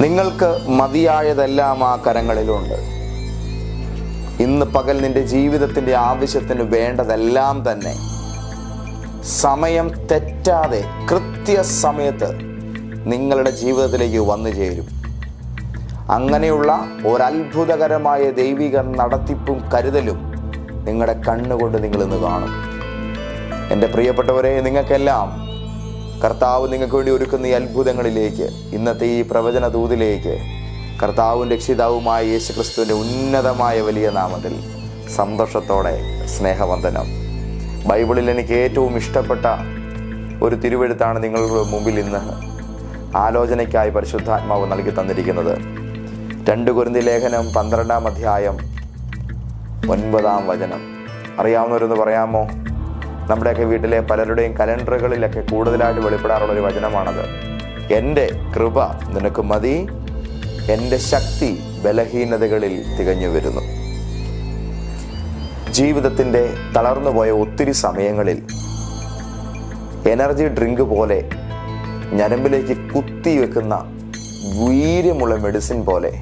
നിങ്ങൾക്ക് മതിയായതെല്ലാം ആ കരങ്ങളിലുണ്ട്. ഇന്ന് പകൽ നിന്റെ ജീവിതത്തിന്റെ ആവശ്യത്തിന് വേണ്ടതെല്ലാം തന്നെ. സമയം തെറ്റാതെ കൃത്യസമയത്ത് നിങ്ങളുടെ ജീവിതത്തിലേക്ക് വന്നു ചേരും. അങ്ങനെയുള്ള ഒരത്ഭുതകരമായ ദൈവിക നടത്തിപ്പും കരുതലും നിങ്ങളുടെ കണ്ണുകൊണ്ട് നിങ്ങൾ ഇന്ന് കാണും. എന്റെ പ്രിയപ്പെട്ടവരെ നിങ്ങൾക്കെല്ലാം കർത്താവ് നിങ്ങൾക്ക് വേണ്ടി ഒരുക്കുന്ന ഈ അത്ഭുതങ്ങളിലേക്ക് ഇന്നത്തെ ഈ പ്രവചന ദൂതിലേക്ക് കർത്താവും രക്ഷിതാവുമായ യേശു ക്രിസ്തുവിന്റെ ഉന്നതമായ വലിയ നാമത്തിൽ സന്തോഷത്തോടെ സ്നേഹവന്ദനം. ബൈബിളിൽ എനിക്ക് ഏറ്റവും ഇഷ്ടപ്പെട്ട ഒരു തിരുവെഴുത്താണ് നിങ്ങളുടെ മുമ്പിൽ ഇന്ന് ആലോചനയ്ക്കായി പരിശുദ്ധാത്മാവ് നൽകി തന്നിരിക്കുന്നത്. രണ്ട് കുരുന്തി ലേഖനം പന്ത്രണ്ടാം അധ്യായം ഒൻപതാം വചനം. അറിയാവുന്നവരൊന്ന് പറയാമോ? നമ്മുടെയൊക്കെ വീട്ടിലെ പലരുടെയും കലണ്ടറുകളിലൊക്കെ കൂടുതലായിട്ട് വെളിപ്പെടാറുള്ള ഒരു വചനമാണത്. എന്റെ കൃപ നിനക്ക് മതി എന്റെ ശക്തി ബലഹീനതകളിൽ തികഞ്ഞു വരുന്നു. ജീവിതത്തിന്റെ തളർന്നുപോയ ഒത്തിരി സമയങ്ങളിൽ എനർജി ഡ്രിങ്ക് പോലെ ഞരമ്പിലേക്ക് കുത്തി വെക്കുന്ന വീര്യമുള്ള മെഡിസിൻ പോലെ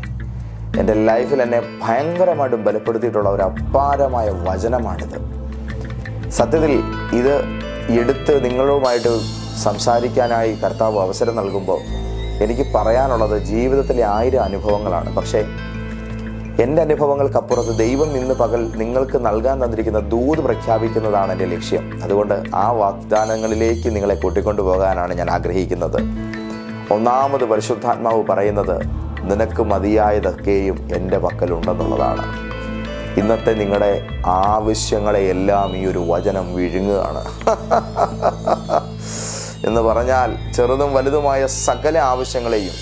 എന്റെ ലൈഫിൽ എന്നെ ഭയങ്കരമായിട്ടും ബലപ്പെടുത്തിയിട്ടുള്ള ഒരു അപാരമായ വചനമാണിത്. സത്യത്തിൽ ഇത് എടുത്ത് നിങ്ങളുമായിട്ട് സംസാരിക്കാനായി കർത്താവ് അവസരം നൽകുമ്പോൾ എനിക്ക് പറയാനുള്ളത് ജീവിതത്തിലെ ആയിരം അനുഭവങ്ങളാണ്. പക്ഷേ എന്റെ അനുഭവങ്ങൾക്കപ്പുറത്ത് ദൈവം ഇന്ന് പകൽ നിങ്ങൾക്ക് നൽകാൻ തന്നിരിക്കുന്ന ദൂത് പ്രഖ്യാപിക്കുന്നതാണ് എന്റെ ലക്ഷ്യം. അതുകൊണ്ട് ആ വാഗ്ദാനങ്ങളിലേക്ക് നിങ്ങളെ കൂട്ടിക്കൊണ്ടു പോകാനാണ് ഞാൻ ആഗ്രഹിക്കുന്നത്. ഒന്നാമത് പരിശുദ്ധാത്മാവ് പറയുന്നത് നിനക്ക് മതിയായതൊക്കെയും എന്റെ പക്കലുണ്ടെന്നുള്ളതാണ്. ഇന്നത്തെ നിങ്ങളുടെ ആവശ്യങ്ങളെയെല്ലാം ഈ ഒരു വചനം വിഴുങ്ങുകയാണ്. എന്ന് പറഞ്ഞാൽ ചെറുതും വലുതുമായ സകല ആവശ്യങ്ങളെയും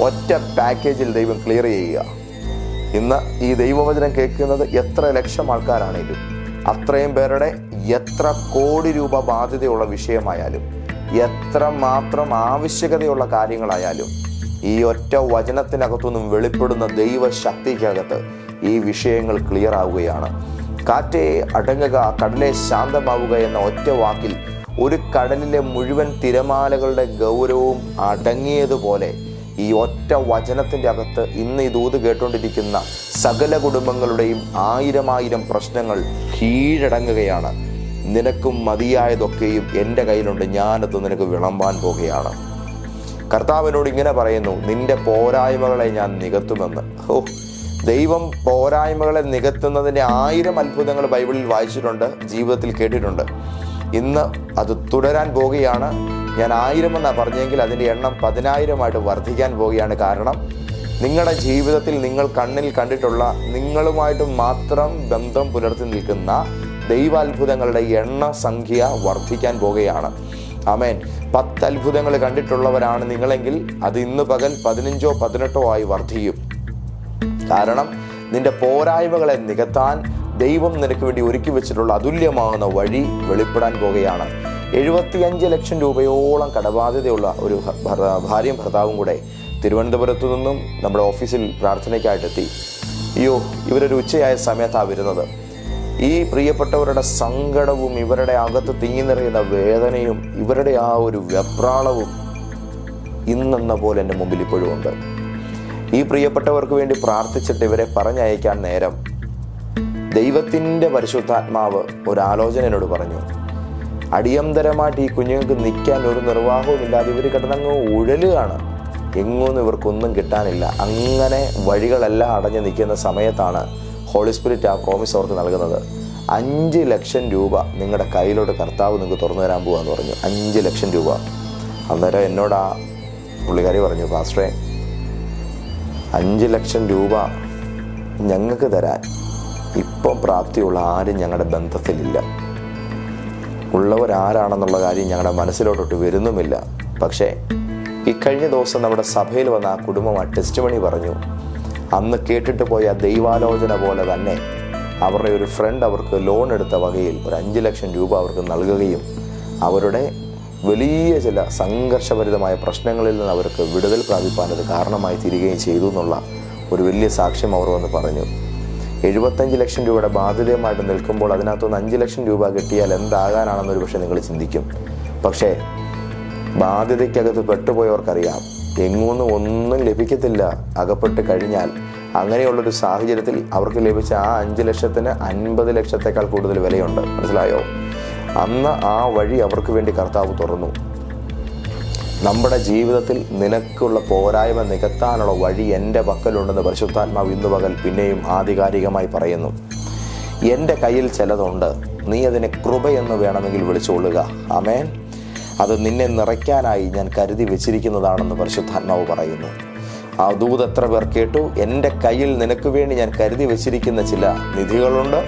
ഒറ്റ പാക്കേജിൽ ദൈവം ക്ലിയർ ചെയ്യുക. ഇന്ന് ഈ ദൈവവചനം കേൾക്കുന്നത് എത്ര ലക്ഷം ആൾക്കാരാണെങ്കിലും അത്രയും പേരുടെ എത്ര കോടി രൂപ ബാധ്യതയുള്ള വിഷയമായാലും എത്ര മാത്രം ആവശ്യകതയുള്ള കാര്യങ്ങളായാലും ഈ ഒറ്റ വചനത്തിനകത്തുനിന്നും വെളിപ്പെടുന്ന ദൈവശക്തിക്കകത്ത് ഈ വിഷയങ്ങൾ ക്ലിയർ ആവുകയാണ്. കാറ്റേ അടങ്ങുക കടലെ ശാന്തമാവുക എന്ന ഒറ്റ വാക്കിൽ ഒരു കടലിലെ മുഴുവൻ തിരമാലകളുടെ ഗൗരവവും അടങ്ങിയതുപോലെ ഈ ഒറ്റ വചനത്തിന്റെ അകത്ത് ഇന്ന് ഈ ദൂത് കേട്ടുകൊണ്ടിരിക്കുന്ന സകല കുടുംബങ്ങളുടെയും ആയിരമായിരം ആയിരം പ്രശ്നങ്ങൾ കീഴടങ്ങുകയാണ്. നിനക്കും മതിയായതൊക്കെയും എന്റെ കയ്യിലുണ്ട്. ഞാനത് നിനക്ക് വിളമ്പാൻ പോകുകയാണ് കർത്താവിനോട് ഇങ്ങനെ പറയുന്നു നിന്റെ പോരായ്മകളെ ഞാൻ നികത്തുമെന്ന്. ഓ ദൈവം പോരായ്മകളെ നികത്തുന്നതിന്റെ ആയിരം അത്ഭുതങ്ങൾ ബൈബിളിൽ വായിച്ചിട്ടുണ്ട് ജീവിതത്തിൽ കേട്ടിട്ടുണ്ട്. ഇന്ന് അത് തുടരാൻ പോവുകയാണ് ഞാൻ ആയിരം എന്നാണ് പറഞ്ഞെങ്കിൽ അതിന്റെ എണ്ണം പതിനായിരമായിട്ട് വർദ്ധിക്കാൻ പോവുകയാണ് കാരണം നിങ്ങളുടെ ജീവിതത്തിൽ നിങ്ങൾ കണ്ണിൽ കണ്ടിട്ടുള്ള നിങ്ങളുമായിട്ട് മാത്രം ബന്ധം പുലർത്തി നിൽക്കുന്ന ദൈവാത്ഭുതങ്ങളുടെ എണ്ണ സംഖ്യ വർദ്ധിക്കാൻ പോവുകയാണ് ആമേൻ. പത്ത് അത്ഭുതങ്ങൾ കണ്ടിട്ടുള്ളവരാണ് നിങ്ങളെങ്കിൽ അത് ഇന്ന് പകൽ പതിനഞ്ചോ പതിനെട്ടോ ആയി വർദ്ധിക്കും. കാരണം നിന്റെ പോരായ്മകളെ നികത്താൻ ദൈവം നിനക്ക് വേണ്ടി ഒരുക്കി വെച്ചിട്ടുള്ള അതുല്യമാകുന്ന വഴി വെളിപ്പെടാൻ പോകുകയാണ്. എഴുപത്തിയഞ്ച് ലക്ഷം രൂപയോളം കടബാധ്യതയുള്ള ഒരു ഭാര്യയും ഭർത്താവും കൂടെ തിരുവനന്തപുരത്തു നിന്നും നമ്മുടെ ഓഫീസിൽ പ്രാർത്ഥനയ്ക്കായിട്ടെത്തി. അയ്യോ ഇവരൊരു ഉച്ചയായ സമയത്താണ് വരുന്നത്. ഈ പ്രിയപ്പെട്ടവരുടെ സങ്കടവും ഇവരുടെ അകത്ത് തിങ്ങി നിറയുന്ന വേദനയും ഇവരുടെ ആ ഒരു വെപ്രാളവും ഇന്നെന്ന പോലെ എന്റെ മുമ്പിൽ ഇപ്പോഴും ഉണ്ട്. ഈ പ്രിയപ്പെട്ടവർക്ക് വേണ്ടി പ്രാർത്ഥിച്ചിട്ട് ഇവരെ പറഞ്ഞയക്കാൻ നേരം. ദൈവത്തിന്റെ പരിശുദ്ധാത്മാവ് ഒരു എന്നോട് പറഞ്ഞു അടിയന്തരമായിട്ട് ഈ കുഞ്ഞുങ്ങൾക്ക് നിൽക്കാൻ ഒരു നിർവാഹവും ഇല്ലാതെ ഇവർ കിടന്നങ്ങ് ഉഴലുകയാണ്. എങ്ങൊന്നും ഇവർക്കൊന്നും കിട്ടാനില്ല. അങ്ങനെ വഴികളെല്ലാം അടഞ്ഞു നിൽക്കുന്ന സമയത്താണ് ഹോളി സ്പിരിറ്റ് ആ കോമിസ് അവർക്ക് നൽകുന്നത്. അഞ്ച് ലക്ഷം രൂപ നിങ്ങളുടെ കയ്യിലോട്ട് കർത്താവ് നിങ്ങൾക്ക് തുറന്നു തരാൻ പോകാന്ന് പറഞ്ഞു. അഞ്ച് ലക്ഷം രൂപ. അന്നേരം എന്നോട് ആ പുള്ളിക്കാരി പറഞ്ഞു പാസ്റ്ററേ അഞ്ച് ലക്ഷം രൂപ ഞങ്ങൾക്ക് തരാൻ ഇപ്പം പ്രാപ്തിയുള്ള ആരും ഞങ്ങളുടെ ബന്ധത്തിലില്ല. ഉള്ളവരാരാണെന്നുള്ള കാര്യം ഞങ്ങളുടെ മനസ്സിലോട്ടൊട്ട് വരുന്നുമില്ല. പക്ഷേ ഇക്കഴിഞ്ഞ ദിവസം നമ്മുടെ സഭയിൽ വന്ന ആ കുടുംബം ആ ടെസ്റ്റ് മണി പറഞ്ഞു. അന്ന് കേട്ടിട്ട് പോയ ദൈവാലോചന പോലെ തന്നെ അവരുടെ ഒരു ഫ്രണ്ട് അവർക്ക് ലോൺ എടുത്ത വകയിൽ ഒരു അഞ്ച് ലക്ഷം രൂപ അവർക്ക് നൽകുകയും അവരുടെ വലിയ ചില സംഘർഷഭരിതമായ പ്രശ്നങ്ങളിൽ നിന്ന് അവർക്ക് വിടുതൽ പ്രാപിപ്പാൻ അത് കാരണമായി തീരുകയും ചെയ്തു എന്നുള്ള ഒരു വലിയ സാക്ഷ്യം അവർ വന്ന് പറഞ്ഞു. എഴുപത്തഞ്ച് ലക്ഷം രൂപയുടെ ബാധ്യതയുമായിട്ട് നിൽക്കുമ്പോൾ അതിനകത്തുനിന്ന് അഞ്ച് ലക്ഷം രൂപ കിട്ടിയാൽ എന്താകാനാണെന്നൊരു പക്ഷേ നിങ്ങൾ ചിന്തിക്കും. പക്ഷേ ബാധ്യതയ്ക്കകത്ത് പെട്ടുപോയവർക്കറിയാം. എങ്ങൊന്നും ഒന്നും ലഭിക്കത്തില്ല. അകപ്പെട്ട് കഴിഞ്ഞാൽ അങ്ങനെയുള്ളൊരു സാഹചര്യത്തിൽ അവർക്ക് ലഭിച്ച ആ അഞ്ച് ലക്ഷത്തിന് അൻപത് ലക്ഷത്തേക്കാൾ കൂടുതൽ വിലയുണ്ട്. മനസ്സിലായോ? അന്ന് ആ വഴി അവർക്ക് വേണ്ടി കർത്താവ് തുറന്നു. നമ്മുടെ ജീവിതത്തിൽ നിനക്കുള്ള പോരായ്മ നികത്താനുള്ള വഴി എന്റെ പക്കലുണ്ടെന്ന് പരിശുദ്ധാത്മാവ് ഇന്ന് പകൽ പിന്നെയും ആധികാരികമായി പറയുന്നു. എന്റെ കയ്യിൽ ചിലതുണ്ട്. നീ അതിനെ കൃപയെന്ന് വേണമെങ്കിൽ വിളിച്ചുകൊള്ളുക അമേൻ അത് നിന്നെ നിറയ്ക്കാനായി ഞാൻ കരുതി വെച്ചിരിക്കുന്നതാണെന്ന് പരിശുദ്ധാത്മാവ് പറയുന്നു. ആ ദൂത് എത്ര പേർ കേട്ടു? എന്റെ കയ്യിൽ നിനക്ക് വേണ്ടി ഞാൻ കരുതി വെച്ചിരിക്കുന്ന ചില നിധികളുണ്ട്.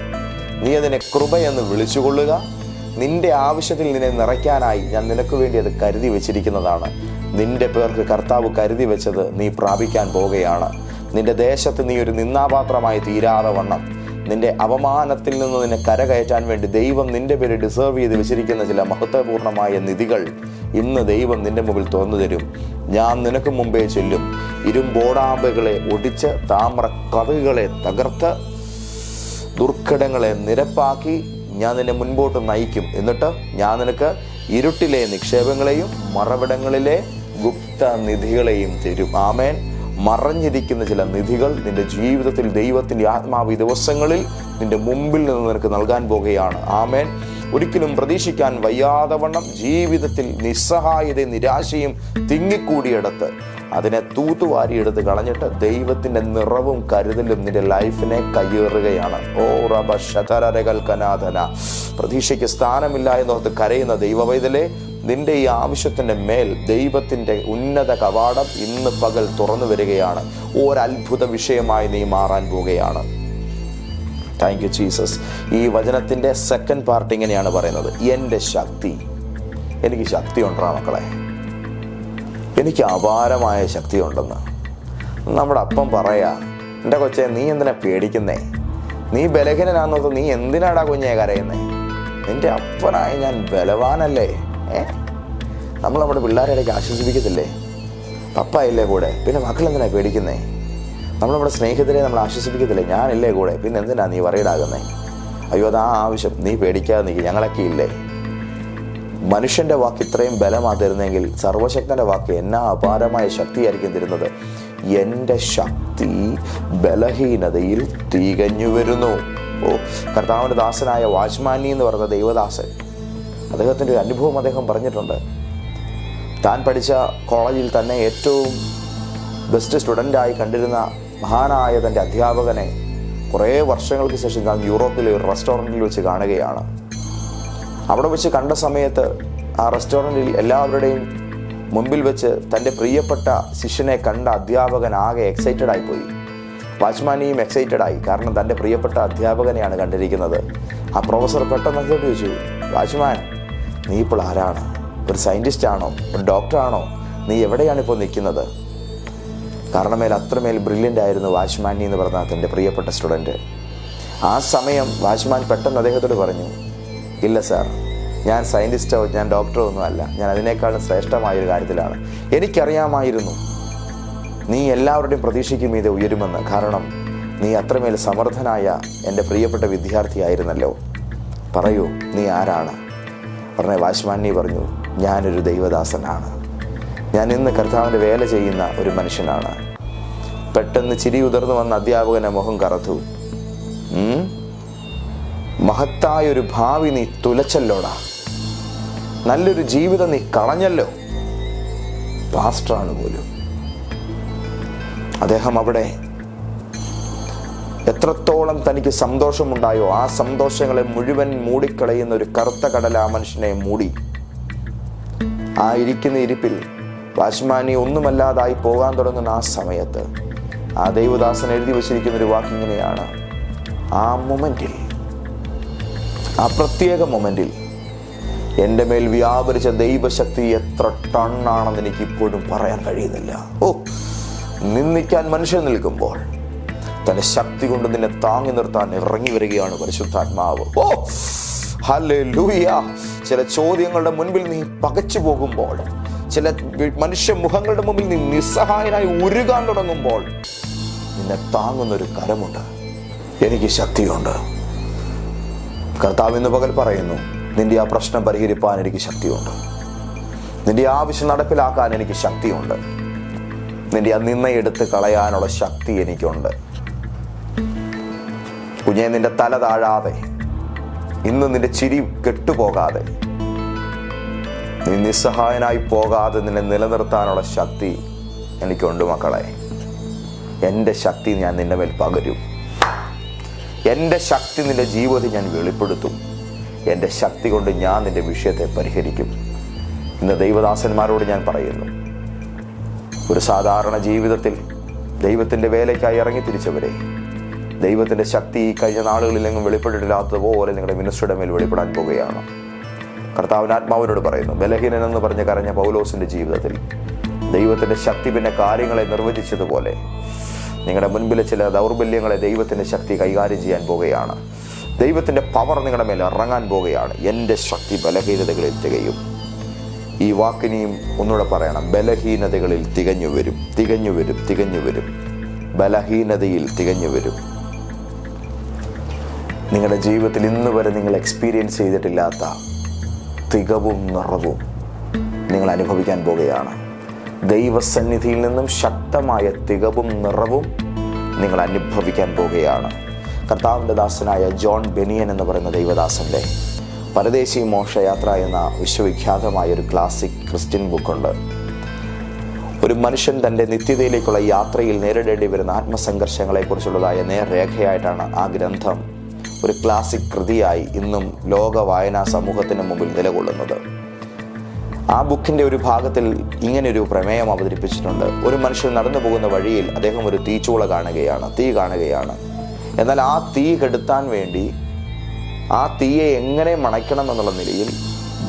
നീ അതിനെ കൃപയെന്ന് വിളിച്ചുകൊള്ളുക. നിന്റെ ആവശ്യത്തിൽ നിന്നെ നിറയ്ക്കാനായി ഞാൻ നിനക്ക് വേണ്ടി അത് കരുതി വെച്ചിരിക്കുന്നതാണ്. നിന്റെ പേർക്ക് കർത്താവ് കരുതി വെച്ചത് നീ പ്രാപിക്കാൻ പോവുകയാണ്. നിന്റെ ദേശത്ത് നീ ഒരു നിന്നാപാത്രമായി തീരാതെ വണ്ണം. നിന്റെ അപമാനത്തിൽ നിന്ന് നിന്നെ കരകയറ്റാൻ വേണ്ടി ദൈവം നിന്റെ പേര് ഡിസേർവ് ചെയ്ത് വെച്ചിരിക്കുന്ന ചില മഹത്വപൂർണമായ നിധികൾ ഇന്ന് ദൈവം നിന്റെ മുമ്പിൽ തുറന്നു തരും. ഞാൻ നിനക്ക് മുമ്പേ ചെല്ലും. ഇരുമ്പോടാമ്പുകളെ ഒടിച്ച് താമ്ര കഥകളെ തകർത്ത് ദുർഘടങ്ങളെ നിരപ്പാക്കി ഞാൻ നിന്നെ മുൻപോട്ട് നയിക്കും. എന്നിട്ട് ഞാൻ നിനക്ക് ഇരുട്ടിലെ നിക്ഷേപങ്ങളെയും മറവിടങ്ങളിലെ ഗുപ്ത നിധികളെയും തരും. ആമേൻ. മറഞ്ഞിരിക്കുന്ന ചില നിധികൾ നിന്റെ ജീവിതത്തിൽ ദൈവത്തിന്റെ ആത്മാവ് ദിവസങ്ങളിൽ നിന്റെ മുമ്പിൽ നിന്ന് നിനക്ക് നൽകാൻ പോകുകയാണ്. ആമേൻ. ഒരിക്കലും പ്രതീക്ഷിക്കാൻ വയ്യാതവണ്ണം ജീവിതത്തിൽ നിസ്സഹായതയും നിരാശയും തിങ്ങിക്കൂടിയെടുത്ത് അതിനെ തൂത്തുവാരിയെടുത്ത് കളഞ്ഞിട്ട് ദൈവത്തിന്റെ നിറവും കരുതലും നിന്റെ ലൈഫിനെ കയ്യേറുകയാണ്. ഓ റബ ശതരകൾ കനാഥന. പ്രതീക്ഷയ്ക്ക് സ്ഥാനമില്ല എന്നോർത്ത് കരയുന്ന ദൈവവൈതലെ നിന്റെ ഈ ആവശ്യത്തിന്റെ മേൽ ദൈവത്തിന്റെ ഉന്നത കവാടം ഇന്ന് പകൽ തുറന്നു വരികയാണ്. ഒരത്ഭുത വിഷയമായി നീ മാറാൻ പോവുകയാണ്. താങ്ക് യു ജീസസ് ഈ വചനത്തിന്റെ സെക്കൻഡ് പാർട്ട് ഇങ്ങനെയാണ് പറയുന്നത്. എന്റെ ശക്തി. എനിക്ക് ശക്തി ഉണ്ടാ മക്കളെ. എനിക്ക് അപാരമായ ശക്തിയുണ്ടെന്ന്. നമ്മുടെ അപ്പം പറയാ എന്റെ കൊച്ചെ നീ എന്തിനാ പേടിക്കുന്നേ? നീ ബലഹീനനാന്നോർത്ത് നീ എന്തിനാടാ കുഞ്ഞെ കരയുന്നേ? നിന്റെ അപ്പനായി ഞാൻ ബലവാനല്ലേ? ഏ? നമ്മൾ നമ്മുടെ പിള്ളേരെ ഇടയ്ക്ക് ആശ്വസിപ്പിക്കത്തില്ലേ പപ്പ ഇല്ലേ കൂടെ? പിന്നെ മക്കൾ എന്തിനാ പേടിക്കുന്നേ? നമ്മൾ നമ്മുടെ സ്നേഹിതരെ നമ്മൾ ആശ്വസിപ്പിക്കത്തില്ലേ ഞാനില്ലേ കൂടെ? പിന്നെ എന്തിനാ നീ വറയിടാകുന്നേ അയ്യോ അതാ ആവശ്യം. നീ പേടിക്കാതെ നീ ഞങ്ങളൊക്കെ ഇല്ലേ? മനുഷ്യന്റെ വാക്ക് ഇത്രയും ബലമാ തരുന്നെങ്കിൽ സർവശക്തന്റെ വാക്ക് എന്നാ അപാരമായ ശക്തിയായിരിക്കും തരുന്നത്. എന്റെ ശക്തി ബലഹീനതയിൽ തികഞ്ഞു വരുന്നു. ഓ കർത്താവിന്റെ ദാസനായ വാച്ച്മാനി എന്ന് പറഞ്ഞ ദൈവദാസൻ അദ്ദേഹത്തിന്റെ ഒരു അനുഭവം അദ്ദേഹം പറഞ്ഞിട്ടുണ്ട്. താൻ പഠിച്ച കോളേജിൽ തന്നെ ഏറ്റവും ബെസ്റ്റ് സ്റ്റുഡന്റായി കണ്ടിരുന്ന മഹാനായ തന്റെ അധ്യാപകനെ കുറേ വർഷങ്ങൾക്ക് ശേഷം താൻ യൂറോപ്പിലെ ഒരു റെസ്റ്റോറന്റിൽ വെച്ച് കാണുകയാണ്. അവിടെ വെച്ച് കണ്ട സമയത്ത് ആ റെസ്റ്റോറന്റിൽ എല്ലാവരുടെയും മുമ്പിൽ വെച്ച് തന്റെ പ്രിയപ്പെട്ട ശിഷ്യനെ കണ്ട അധ്യാപകൻ ആകെ എക്സൈറ്റഡ് ആയിപ്പോയി. വാച്ച്മാനിയും എക്സൈറ്റഡ് ആയി. കാരണം തന്റെ പ്രിയപ്പെട്ട അധ്യാപകനെയാണ് കണ്ടിരിക്കുന്നത്. ആ പ്രൊഫസർ പെട്ടെന്ന് അദ്ദേഹത്തോട് ചോദിച്ചു വാച്ച്മാൻ നീ ഇപ്പോൾ ആരാണ്? ഒരു സയന്റിസ്റ്റ് ആണോ? ഒരു ഡോക്ടറാണോ നീ എവിടെയാണ് ഇപ്പോൾ നിൽക്കുന്നത്? കാരണമേൽ അത്രമേൽ ബ്രില്യന്റ് ആയിരുന്നു വാച്ച്മാനി എന്ന് പറഞ്ഞ തന്റെ പ്രിയപ്പെട്ട സ്റ്റുഡന്റ് ആ സമയം വാച്ച്മാൻ പെട്ടെന്ന് അദ്ദേഹത്തോട് പറഞ്ഞു ഇല്ല സാർ. ഞാൻ സയന്റിസ്റ്റോ ഞാൻ ഡോക്ടറോ ഒന്നും അല്ല. ഞാൻ അതിനേക്കാളും ശ്രേഷ്ഠമായ ഒരു കാര്യത്തിലാണ്. എനിക്കറിയാമായിരുന്നു. നീ എല്ലാവരുടെയും പ്രതീക്ഷയ്ക്ക് മീതെ ഉയരുമെന്ന്. കാരണം നീ അത്രമേൽ സമർത്ഥനായ എന്റെ പ്രിയപ്പെട്ട വിദ്യാർത്ഥിയായിരുന്നല്ലോ. പറയൂ നീ ആരാണ്? പറഞ്ഞ വാച്ച്മാനി പറഞ്ഞു ഞാനൊരു ദൈവദാസനാണ്. ഞാൻ ഇന്ന് കർത്താവിന്റെ വേല ചെയ്യുന്ന ഒരു മനുഷ്യനാണ്. പെട്ടെന്ന് ചിരി ഉതിർന്നു വന്ന അധ്യാപകനെ മുഖം കറത്തു? മഹത്തായ ഒരു ഭാവി നീ തുലച്ചല്ലോടാ. നല്ലൊരു ജീവിതം നീ കളഞ്ഞല്ലോ. പാസ്റ്ററാണ് പോലും. അദ്ദേഹം അവിടെ എത്രത്തോളം തനിക്ക് സന്തോഷമുണ്ടായോ ആ സന്തോഷങ്ങളെ മുഴുവൻ മൂടിക്കളയുന്ന ഒരു കറുത്ത കടൽ ആ മനുഷ്യനെ മൂടി. ആ ഇരിക്കുന്ന ഇരിപ്പിൽ വാശ്മാനി ഒന്നുമല്ലാതായി പോകാൻ തുടങ്ങുന്ന ആ സമയത്ത് ആ ദൈവദാസൻ എഴുതി വച്ചിരിക്കുന്ന ഒരു വാക്കിങ്ങനെയാണ് ആ മൊമെന്റിൽ ആ പ്രത്യേക മൊമെന്റിൽ എന്റെ മേൽ വ്യാപരിച്ച ദൈവശക്തി എത്ര ടണ്ണാണെന്ന് എനിക്ക് ഇപ്പോഴും പറയാൻ കഴിയുന്നില്ല. ഓ നിന്ദിക്കാൻ മനുഷ്യൻ നിൽക്കുമ്പോൾ തന്റെ ശക്തി കൊണ്ട് നിന്നെ താങ്ങി നിർത്താൻ ഇറങ്ങി വരികയാണ് പരിശുദ്ധാത്മാവ്. ഓ ഹലേ ലൂയ ചില ചോദ്യങ്ങളുടെ മുൻപിൽ നീ പകച്ചു പോകുമ്പോൾ ചില മനുഷ്യ മുഖങ്ങളുടെ മുമ്പിൽ നീ നിസ്സഹായനായി ഉരുകാൻ തുടങ്ങുമ്പോൾ നിന്നെ താങ്ങുന്നൊരു കരമുണ്ട്. എനിക്ക് ശക്തിയുണ്ട്. കർത്താവ് ഇന്ന് പകൽ പറയുന്നു നിന്റെ ആ പ്രശ്നം പരിഹരിപ്പാൻ എനിക്ക് ശക്തിയുണ്ട്. നിന്റെ ആവശ്യം നടപ്പിലാക്കാൻ എനിക്ക് ശക്തിയുണ്ട്. നിന്റെ ആ നിന്ന എടുത്ത് കളയാനുള്ള ശക്തി എനിക്കുണ്ട്. കുഞ്ഞെ നിന്റെ തല താഴാതെ ഇന്ന് നിന്റെ ചിരി കെട്ടുപോകാതെ നീ നിസ്സഹായനായി പോകാതെ നിന്നെ നിലനിർത്താനുള്ള ശക്തി എനിക്കുണ്ട് മക്കളെ. എന്റെ ശക്തി ഞാൻ നിന്റെ മേൽ പകരും. എന്റെ ശക്തി നിന്റെ ജീവിതത്തിൽ ഞാൻ വെളിപ്പെടുത്തും. എന്റെ ശക്തി കൊണ്ട് ഞാൻ നിന്റെ വിഷയത്തെ പരിഹരിക്കും. ഇന്ന് ദൈവദാസന്മാരോട് ഞാൻ പറയുന്നു ഒരു സാധാരണ ജീവിതത്തിൽ ദൈവത്തിന്റെ വേലയ്ക്കായി ഇറങ്ങി തിരിച്ചവരെ ദൈവത്തിന്റെ ശക്തി ഈ കഴിഞ്ഞ നാളുകളിലെങ്ങും വെളിപ്പെട്ടിട്ടില്ലാത്തതുപോലെ നിങ്ങളുടെ മിനിസ്റ്ററുടെ മേൽ വെളിപ്പെടാൻ പോകുകയാണ്. കർത്താവിന് ആത്മാവിനോട് പറയുന്നു ബലഹീനൻ എന്ന് പറഞ്ഞ് കരഞ്ഞ പൗലോസിന്റെ ജീവിതത്തിൽ ദൈവത്തിന്റെ ശക്തി പിന്നെ കാര്യങ്ങളെ നിർവചിച്ചതുപോലെ നിങ്ങളുടെ മുൻപിലെ ചില ദൗർബല്യങ്ങളെ ദൈവത്തിന്റെ ശക്തി കൈകാര്യം ചെയ്യാൻ പോവുകയാണ് ദൈവത്തിന്റെ പവർ നിങ്ങളുടെ മേലെ ഇറങ്ങാൻ പോവുകയാണ് എന്റെ ശക്തി ബലഹീനതകളിൽ തികയും. ഈ വാക്കിനെയും ഒന്നുകൂടെ പറയണം. ബലഹീനതകളിൽ തികഞ്ഞു വരും തികഞ്ഞു വരും തികഞ്ഞു വരും. ബലഹീനതയിൽ തികഞ്ഞു വരും. നിങ്ങളുടെ ജീവിതത്തിൽ ഇന്ന് വരെ നിങ്ങൾ എക്സ്പീരിയൻസ് ചെയ്തിട്ടില്ലാത്ത തികവും നിറവും നിങ്ങൾ അനുഭവിക്കാൻ പോകുകയാണ്. ദൈവസന്നിധിയിൽ നിന്നും ശക്തമായ തികവും നിറവും നിങ്ങൾ അനുഭവിക്കാൻ പോവുകയാണ് കർത്താവിന്റെ ദാസനായ ജോൺ ബെനിയൻ എന്ന് പറയുന്ന ദൈവദാസന്റെ പരദേശി മോക്ഷയാത്ര എന്ന വിശ്വവിഖ്യാതമായ ഒരു ക്ലാസിക് ക്രിസ്ത്യൻ ബുക്കുണ്ട്. ഒരു മനുഷ്യൻ തന്റെ നിത്യതയിലേക്കുള്ള യാത്രയിൽ നേരിടേണ്ടി വരുന്ന ആത്മസംഘർഷങ്ങളെക്കുറിച്ചുള്ളതായ നേർരേഖയായിട്ടാണ് ആ ഗ്രന്ഥം ഒരു ക്ലാസിക് കൃതിയായി ഇന്നും ലോക വായനാ സമൂഹത്തിന് മുമ്പിൽ നിലകൊള്ളുന്നത്. ആ ബുക്കിന്റെ ഒരു ഭാഗത്തിൽ ഇങ്ങനെ ഒരു പ്രമേയം അവതരിപ്പിച്ചിട്ടുണ്ട്. ഒരു മനുഷ്യൻ നടന്നു പോകുന്ന വഴിയിൽ അദ്ദേഹം ഒരു തീച്ചൂള കാണുകയാണ് തീ കാണുകയാണ്. എന്നാൽ ആ തീ കെടുത്താൻ വേണ്ടി ആ തീയെ എങ്ങനെ മണയ്ക്കണം എന്നുള്ള നിലയിൽ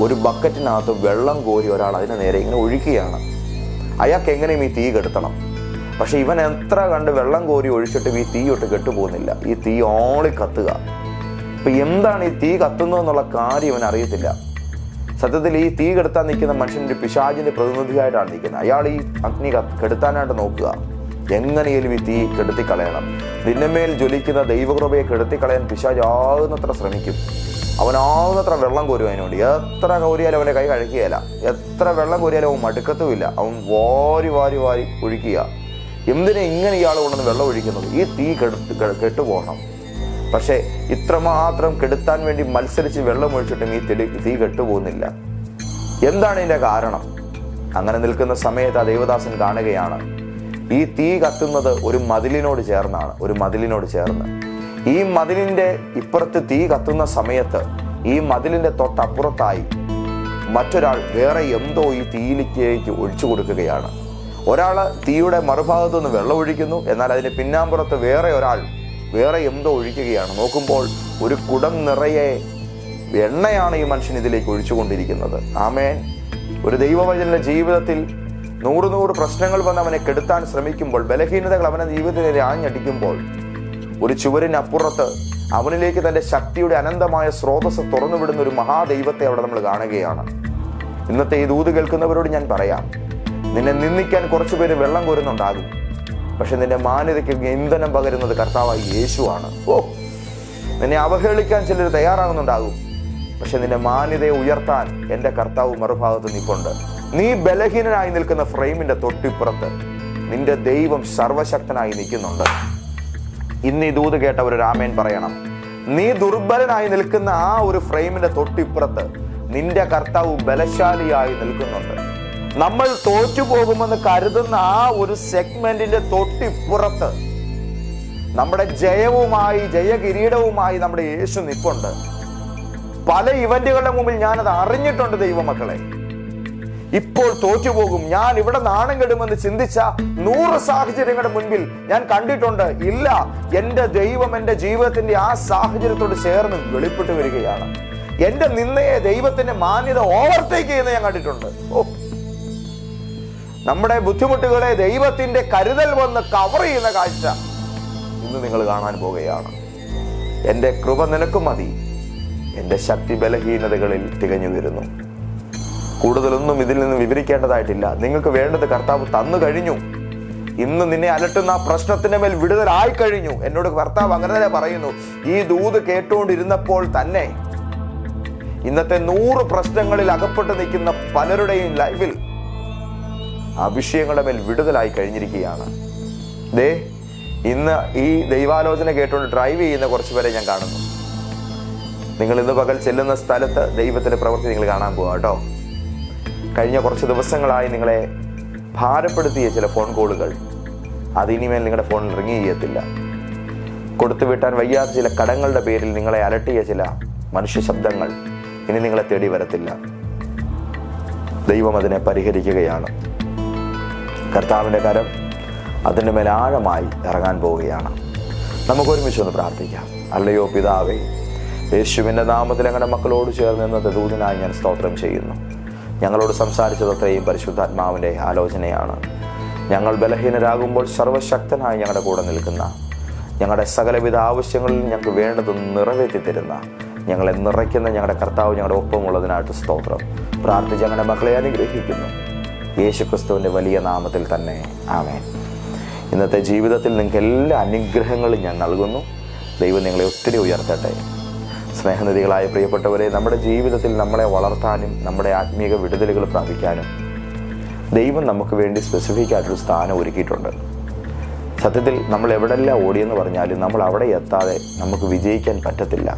ഒരു ബക്കറ്റിനകത്ത് വെള്ളം കോരി ഒരാൾ അതിന് നേരെ ഇങ്ങനെ ഒഴിക്കുകയാണ് അയാൾക്ക് എങ്ങനെയും ഈ തീ കെടുത്തണം. പക്ഷെ ഇവൻ എത്ര കണ്ട് വെള്ളം കോരി ഒഴിച്ചിട്ടും ഈ തീ ഒട്ട് കെട്ടുപോകുന്നില്ല. ഈ തീ ഓളി കത്തുക. അപ്പം എന്താണ് ഈ തീ കത്തുന്നത് എന്നുള്ള കാര്യം ഇവൻ അറിയത്തില്ല സത്യത്തിൽ ഈ തീ കെടുത്താൻ നിൽക്കുന്ന മനുഷ്യൻ ഒരു പിശാചിന്റെ പ്രതിനിധിയായിട്ടാണ് നിൽക്കുന്നത്. അയാൾ ഈ അഗ്നി കെടുത്താനായിട്ട് നോക്കുക. എങ്ങനെയും ഈ തീ കെടുത്തിക്കളയണം. നിന്നമേൽ ജ്വലിക്കുന്ന ദൈവകൃപയെ കെടുത്തിക്കളയാൻ പിശാജ് ആകുന്നത്ര ശ്രമിക്കും. അവനാകുന്നത്ര വെള്ളം കോരും അതിനുവേണ്ടി. എത്ര കോരിയാലും അവന്റെ കൈ കഴുകിയല്ല എത്ര വെള്ളം കോരിയാലും അവൻ മടുക്കത്തുമില്ല. അവൻ വാരി വാരി വാരി ഒഴിക്കുക എന്തിനാ ഇങ്ങനെ ഇയാൾ കൊണ്ടുവന്ന് വെള്ളം ഒഴിക്കുന്നത്? ഈ തീ കെടുത്ത് കെട്ടുപോകണം. പക്ഷേ ഇത്രമാത്രം കെടുത്താൻ വേണ്ടി മത്സരിച്ച് വെള്ളം ഒഴിച്ചിട്ടും ഈ തെളി തീ കെട്ടുപോകുന്നില്ല. എന്താണ് ഇതിന്റെ കാരണം? അങ്ങനെ നിൽക്കുന്ന സമയത്ത് ആ ദേവദാസൻ കാണുകയാണ്. ഈ തീ കത്തുന്നത് ഒരു മതിലിനോട് ചേർന്നാണ് ഒരു മതിലിനോട് ചേർന്ന്. ഈ മതിലിന്റെ ഇപ്പുറത്ത് തീ കത്തുന്ന സമയത്ത് ഈ മതിലിന്റെ തൊട്ടപ്പുറത്തായി മറ്റൊരാൾ വേറെ എന്തോ ഈ തീയിലേക്ക് ഒഴിച്ചു കൊടുക്കുകയാണ്. ഒരാൾ തീയുടെ മറുഭാഗത്തു നിന്ന് വെള്ളം ഒഴിക്കുന്നു എന്നാൽ അതിന് പിന്നാമ്പുറത്ത് വേറെ ഒരാൾ വേറെ എന്തോ ഒഴിക്കുകയാണ്. നോക്കുമ്പോൾ ഒരു കുടം നിറയെ എണ്ണയാണ് ഈ മനുഷ്യൻ ഇതിലേക്ക് ഒഴിച്ചുകൊണ്ടിരിക്കുന്നത്. ആമേൻ. ഒരു ദൈവവചന ജീവിതത്തിൽ നൂറ് നൂറ് പ്രശ്നങ്ങൾ വന്ന് അവനെ കെടുത്താൻ ശ്രമിക്കുമ്പോൾ ബലഹീനതകൾ അവനെ ജീവിതത്തിൽ ആഞ്ഞടിക്കുമ്പോൾ ഒരു ചുവരിനപ്പുറത്ത് അവനിലേക്ക് തന്റെ ശക്തിയുടെ അനന്തമായ സ്രോതസ് തുറന്നുവിടുന്ന ഒരു മഹാദൈവത്തെ അവിടെ നമ്മൾ കാണുകയാണ്. ഇന്നത്തെ ഈ ദൂത് കേൾക്കുന്നവരോട് ഞാൻ പറയാം നിന്നെ നിന്ദിക്കാൻ കുറച്ചുപേര് വെള്ളം കോരുന്നുണ്ടാകും. പക്ഷെ നിന്റെ മാന്യതയ്ക്ക് ഇന്ധനം പകരുന്നത് കർത്താവായി യേശുവാണ്. ഓ നിന്നെ അവഹേളിക്കാൻ ചിലർ തയ്യാറാകുന്നുണ്ടാകും. പക്ഷെ നിന്റെ മാന്യതയെ ഉയർത്താൻ എന്റെ കർത്താവ് മറുഭാഗത്ത് നിൽപ്പുണ്ട് നീ ബലഹീനനായി നിൽക്കുന്ന ഫ്രെയിമിന്റെ തൊട്ടിപ്പുറത്ത് നിന്റെ ദൈവം സർവശക്തനായി നിൽക്കുന്നുണ്ട്. ഇന്ന് ഈ ദൂത് കേട്ട ഒരു രാമേൻ പറയണം. നീ ദുർബലനായി നിൽക്കുന്ന ആ ഒരു ഫ്രെയിമിന്റെ തൊട്ടിപ്പുറത്ത് നിന്റെ കർത്താവ് ബലശാലിയായി നിൽക്കുന്നുണ്ട്. നമ്മൾ തോറ്റു പോകുമെന്ന് കരുതുന്ന ആ ഒരു സെഗ്മെന്റിന്റെ തൊട്ടിപ്പുറത്ത് നമ്മുടെ ജയവുമായി ജയകിരീടവുമായി നമ്മുടെ യേശു നിപ്പുണ്ട്. പല ഇവന്റുകളുടെ മുമ്പിൽ ഞാനത് അറിഞ്ഞിട്ടുണ്ട് ദൈവമക്കളെ. ഇപ്പോൾ തോറ്റുപോകും ഞാൻ ഇവിടെ നാണം കെടുമെന്ന് ചിന്തിച്ച നൂറ് സാഹചര്യങ്ങളുടെ മുൻപിൽ ഞാൻ കണ്ടിട്ടുണ്ട്. ഇല്ല എന്റെ ദൈവം എന്റെ ജീവിതത്തിന്റെ ആ സാഹചര്യത്തോട് ചേർന്ന് വെളിപ്പെട്ട് വരികയാണ്. എന്റെ നിന്നയെ ദൈവത്തിന്റെ മാന്യത ഓവർടേക്ക് ചെയ്യുന്ന ഞാൻ കണ്ടിട്ടുണ്ട്. ഓ നമ്മുടെ ബുദ്ധിമുട്ടുകളെ ദൈവത്തിന്റെ കരുതൽ വന്ന് കവർ ചെയ്യുന്ന കാഴ്ച ഇന്ന് നിങ്ങൾ കാണാൻ പോവുകയാണ്. എന്റെ കൃപ നിനക്കും മതി. എന്റെ ശക്തി ബലഹീനതകളിൽ തികഞ്ഞു വരുന്നു. കൂടുതലൊന്നും ഇതിൽ നിന്ന് വിവരിക്കേണ്ടതായിട്ടില്ല. നിങ്ങൾക്ക് വേണ്ടത് കർത്താവ് തന്നു കഴിഞ്ഞു. ഇന്ന് നിന്നെ അലട്ടുന്ന ആ പ്രശ്നത്തിന്റെ മേൽ വിടുതലായി കഴിഞ്ഞു. എന്നോട് കർത്താവ് അങ്ങനെ തന്നെ പറയുന്നു. ഈ ദൂത് കേട്ടുകൊണ്ടിരുന്നപ്പോൾ തന്നെ ഇന്നത്തെ നൂറ് പ്രശ്നങ്ങളിൽ അകപ്പെട്ട് നിൽക്കുന്ന പലരുടെയും ലൈഫിൽ അഭിഷേകങ്ങളുടെ മേൽ വിടുതലായി കഴിഞ്ഞിരിക്കുകയാണ്. ദേ ഇന്ന് ഈ ദൈവാലോചന കേട്ടുകൊണ്ട് ഡ്രൈവ് ചെയ്യുന്ന കുറച്ച് പേരെ ഞാൻ കാണുന്നു. നിങ്ങൾ ഇന്ന് പകൽ ചെല്ലുന്ന സ്ഥലത്ത് ദൈവത്തിന്റെ പ്രവൃത്തി നിങ്ങൾ കാണാൻ പോകാം കേട്ടോ. കഴിഞ്ഞ കുറച്ച് ദിവസങ്ങളായി നിങ്ങളെ ഭാരപ്പെടുത്തിയ ചില ഫോൺ കോളുകൾ അതിനിമേൽ നിങ്ങളുടെ ഫോൺ റിങ് ചെയ്യത്തില്ല. കൊടുത്തു വിട്ടാൻ വയ്യാത്ത ചില കടങ്ങളുടെ പേരിൽ നിങ്ങളെ അലട്ടിയ ചില മനുഷ്യ ശബ്ദങ്ങൾ ഇനി നിങ്ങളെ തേടി വരത്തില്ല. ദൈവം അതിനെ പരിഹരിക്കുകയാണ്. കർത്താവിന്റെ കരം അതിന്റെ മേൽ ആഴമായി ഇറങ്ങാൻ പോവുകയാണ്. നമുക്കൊരുമിച്ച് ഒന്ന് പ്രാർത്ഥിക്കാം. അല്ലയോ പിതാവേ യേശുവിന്റെ നാമത്തിൽ ഞങ്ങളുടെ മക്കളോട് ചേർന്ന് നിന്നത് ദൂതനായി ഞാൻ സ്തോത്രം ചെയ്യുന്നു. ഞങ്ങളോട് സംസാരിച്ചത് അത്രയും പരിശുദ്ധാത്മാവിന്റെ ആലോചനയാണ്. ഞങ്ങൾ ബലഹീനരാകുമ്പോൾ സർവശക്തനായി ഞങ്ങളുടെ കൂടെ നിൽക്കുന്ന ഞങ്ങളുടെ സകലവിധ ആവശ്യങ്ങളിൽ ഞങ്ങൾക്ക് വേണ്ടത് നിറവേറ്റി തരുന്ന ഞങ്ങളെ നിറയ്ക്കുന്ന ഞങ്ങളുടെ കർത്താവ് ഞങ്ങളുടെ ഒപ്പമുള്ളതിനായിട്ട് സ്തോത്രം. പ്രാർത്ഥിച്ച് ഞങ്ങളുടെ മക്കളെ അനുഗ്രഹിക്കുന്നു. യേശു ക്രിസ്തുവിന്റെ വലിയ നാമത്തിൽ തന്നെ. ആമേ ഇന്നത്തെ ജീവിതത്തിൽ നിങ്ങൾക്ക് എല്ലാ അനുഗ്രഹങ്ങളും ഞാൻ നൽകുന്നു. ദൈവം നിങ്ങളെ ഒത്തിരി ഉയർത്തട്ടെ. സ്നേഹനിധികളായ പ്രിയപ്പെട്ടവരെ നമ്മുടെ ജീവിതത്തിൽ നമ്മളെ വളർത്താനും നമ്മുടെ ആത്മീയ വിടുതലുകൾ പ്രാപിക്കാനും ദൈവം നമുക്ക് വേണ്ടി സ്പെസിഫിക് ആയിട്ടൊരു സ്ഥാനം ഒരുക്കിയിട്ടുണ്ട്. സത്യത്തിൽ നമ്മൾ എവിടെല്ലാം ഓടിയെന്ന് പറഞ്ഞാലും നമ്മൾ അവിടെ എത്താതെ നമുക്ക് വിജയിക്കാൻ പറ്റത്തില്ല.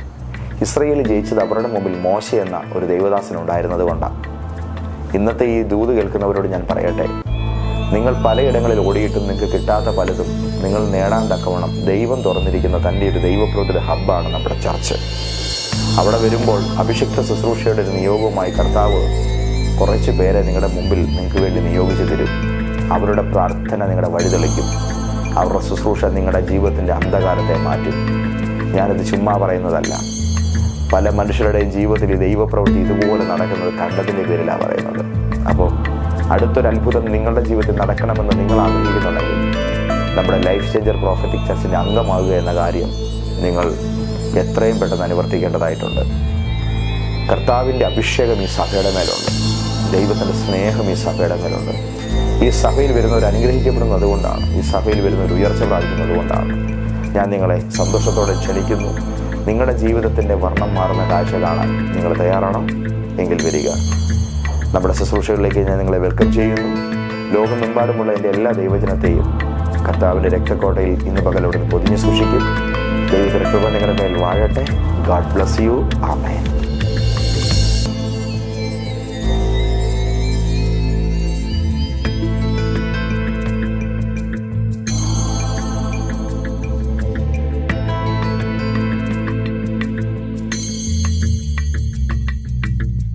ഇസ്രയേൽ ജയിച്ചത് അവരുടെ മുമ്പിൽ മോശ എന്ന ഒരു ദൈവദാസനുണ്ടായിരുന്നത് കൊണ്ടാണ്. ഇന്നത്തെ ഈ ദൂത് കേൾക്കുന്നവരോട് ഞാൻ പറയട്ടെ. നിങ്ങൾ പലയിടങ്ങളിൽ ഓടിയിട്ടും നിങ്ങൾക്ക് കിട്ടാത്ത പലതും നിങ്ങൾ നേടാൻ തക്കവണ്ണം ദൈവം തുറന്നിരിക്കുന്ന തന്റെ ഒരു ദൈവപ്രവൃത്തിയുടെ ഹബ്ബാണ് നമ്മുടെ ചർച്ച്. അവിടെ വരുമ്പോൾ അഭിഷിക്ത ശുശ്രൂഷയുടെ ഒരു നിയോഗവുമായി കർത്താവ് കുറച്ച് പേരെ നിങ്ങളുടെ മുമ്പിൽ നിങ്ങൾക്ക് വേണ്ടി നിയോഗിച്ചു തരും. അവരുടെ പ്രാർത്ഥന നിങ്ങളുടെ വഴിതെളിക്കും അവരുടെ ശുശ്രൂഷ നിങ്ങളുടെ ജീവിതത്തിന്റെ അന്ധകാരത്തെ മാറ്റും. ഞാനിത് ചുമ്മാ പറയുന്നതല്ല. പല മനുഷ്യരുടെയും ജീവിതത്തിൽ ദൈവപ്രവൃത്തി ഇതുപോലെ നടക്കുന്നത് കണ്ടതിന്റെ പേരിലാണ് പറയുന്നത്. അപ്പോൾ അടുത്തൊരു അത്ഭുതം നിങ്ങളുടെ ജീവിതത്തിൽ നടക്കണമെന്ന് നിങ്ങൾ ആഗ്രഹിക്കുന്നുണ്ടെങ്കിൽ നമ്മുടെ ലൈഫ് ചേഞ്ചർ പ്രോഫറ്റിക് ചർച്ചിന്റെ അംഗമാകുക എന്ന കാര്യം നിങ്ങൾ എത്രയും പെട്ടെന്ന് അനുവർത്തിക്കേണ്ടതായിട്ടുണ്ട്. കർത്താവിന്റെ അഭിഷേകം ഈ സഭയുടെ മേലുണ്ട്. ദൈവത്തിന്റെ സ്നേഹം ഈ സഭയുടെ മേലുണ്ട്. ഈ സഭയിൽ വരുന്നവർ അനുഗ്രഹിക്കപ്പെടുന്നത് കൊണ്ടാണ്. ഈ സഭയിൽ വരുന്നവർ ഉയർച്ച പ്രാപിക്കുന്നത് കൊണ്ടാണ്. ഞാൻ നിങ്ങളെ സന്തോഷത്തോടെ ക്ഷണിക്കുന്നു. നിങ്ങളുടെ ജീവിതത്തിന്റെ വർണം മാറുന്ന കാഴ്ച കാണാൻ നിങ്ങൾ തയ്യാറാണോ? എങ്കിൽ വരിക. നമ്മുടെ ശുശ്രൂഷകളിലേക്ക് ഞാൻ നിങ്ങളെ വെൽക്കം ചെയ്യുന്നു. ലോകമെമ്പാടുമുള്ള എന്റെ എല്ലാ ദൈവജനത്തെയും കർത്താവിന്റെ രക്തക്കോട്ടയിൽ ഇന്ന് പകലോടെ പൊതിഞ്ഞ് സൂക്ഷിക്കും. ദൈവത്തിന്റെ കൃപ നിങ്ങളുടെ മേൽ വാഴട്ടെ. God bless you amen